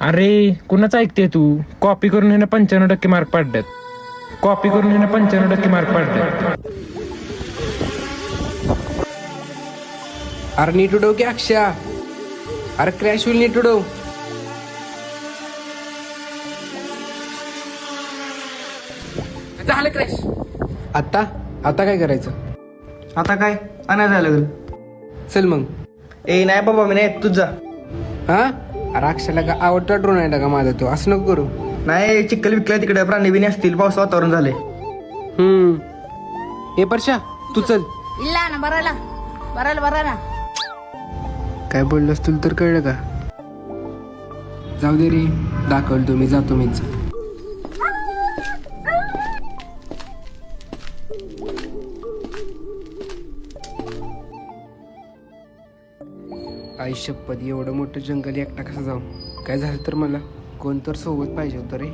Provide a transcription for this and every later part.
अरे कुणाच ऐकते तू? कॉपी करून ह्यानं पंच्याण्णव टक्के मार्क पाडल्यात कॉपी करून ह्यानं पंच्याण्णव टक्के मार्क पाडल्यात अरे नीट उडव की अक्षा. अरे क्रॅश होईल नीट उडव. झालं क्रॅश आता आता काय करायचं? आता काय? जायला लागेल चल मग. ए नाही बाबा मी नाही तुझ जा. हा? अरे अक्षाला का आवडता ड्रोन आहे का माझा तो असं नको करू नाही चिखल विकला तिकडे प्राणी बिनी असतील पाऊस वातावरण झाले हम्म ए परशा तू चल ಇಲ್ಲ ಅಣ್ಣ ಬರಲ್ಲ ಬರಲ್ಲ ಬರೋಣ काय बोललास तुला तर कळलं का जाऊ दे रे दाखवलं तुम्ही जातो मीच आई शपथ एवढं मोठं जंगल एकटा कसं जाऊ? काय झालं तर मला? कोण तर सोबत पाहिजे होतं रे.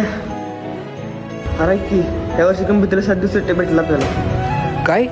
अरे की या वर्षी कंपनीला सात दिवस सुट्टी भेटला आपल्याला. काय?